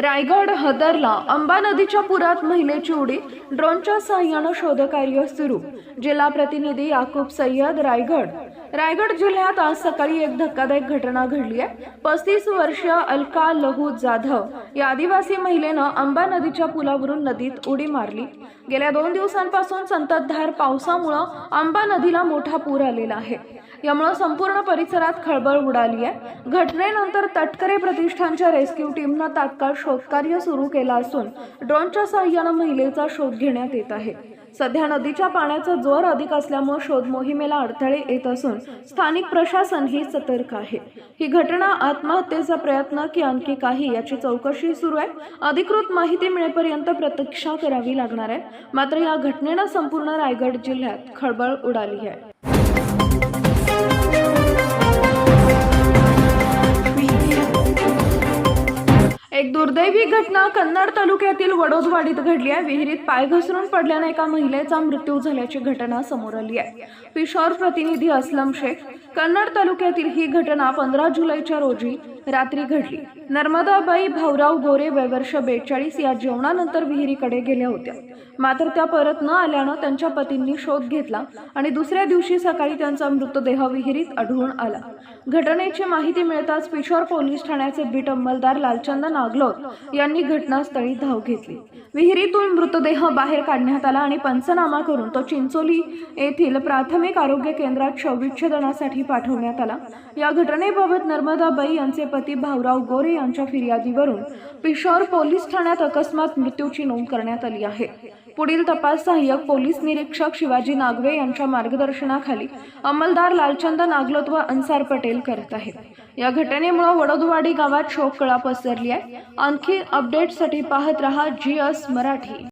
रायगड हदरला अंबा नदीच्या पुरात महिलेची उडी ड्रोनच्या सहाय्यानं शोधकार्य सुरू. जिल्हा प्रतिनिधी याकूब सय्यद रायगड. रायगड जिल्ह्यात आज सकाळी एक धक्कादायक घटना घडली आहे. पस्तीस वर्षीय अलका लहू जाधव या आदिवासी महिलेनं अंबा नदीच्या पुलावरून नदीत उडी मारली. गेल्या दोन दिवसांपासून संततधार पावसामुळं अंबा नदीला मोठा पूर आलेला आहे. यामुळं संपूर्ण परिसरात खळबळ उडाली आहे. घटनेनंतर तटकरे प्रतिष्ठानच्या रेस्क्यू टीमनं तात्काळ शोधकार्य सुरू केलं असून ड्रोनच्या सहाय्यानं महिलेचा शोध घेण्यात येत आहे. सध्या नदीच्या पाण्याचा जोर अधिक असल्यामुळे शोध मोहिमेला अडथळे येत असून स्थानिक प्रशासनही सतर्क आहे. ही घटना आत्महत्येचा प्रयत्न की आणखी काही याची चौकशी सुरू आहे. अधिकृत माहिती मिळेपर्यंत प्रतीक्षा करावी लागणार आहे. मात्र या घटनेनं संपूर्ण रायगड जिल्ह्यात खळबळ उडाली आहे. एक दुर्दैवी घटना कन्नड तालुक्यातील वडोदवाडीत घडली आहे. विहिरीत पाय घसरून पडल्याने एका महिलेचा मृत्यू झाल्याची घटना समोर आली आहे. पिशोर प्रतिनिधी असलम शेख कन्नड तालुक्यातील ही घटना पंधरा जुलैच्या रोजी रात्री घडली. नर्मदाबाई भाऊराव गोरे वयवर्ष बेचाळीस या जेवणानंतर विहिरीकडे गेल्या होत्या. मात्र त्या परत न आल्यानं त्यांच्या पतींनी शोध घेतला आणि दुसऱ्या दिवशी सकाळी त्यांचा मृतदेह विहिरीत आढळून आला. घटनेची माहिती मिळताच पिशोर पोलीस ठाण्याचे बीट अंमलदार लालचंद नागलोत यांनी घटनास्थळी धाव घेतली. विहिरीतून मृतदेह बाहेर काढण्यात आला आणि पंचनामा करून तो चिंचोली येथील प्राथमिक आरोग्य केंद्रात शवविच्छेदनासाठी पाठवण्यात आला. या घटनेबाबत नर्मदाबाई यांचे पती भाऊराव गोरे यांच्या फिर्यादीवरून पिशोर पोलीस ठाण्यात अकस्मात मृत्यूची नोंद करण्यात आली आहे. पुढील तपास सहाय्यक पोलीस निरीक्षक शिवाजी नागवे यांच्या मार्गदर्शनाखाली अंमलदार लालचंद नागलोत व अन्सार पटेल करत आहेत. या घटनेमुळे वडोदवाडी गावात शोककळा पसरली आहे. आणखी अपडेटसाठी पाहत रहा जी एस मराठी.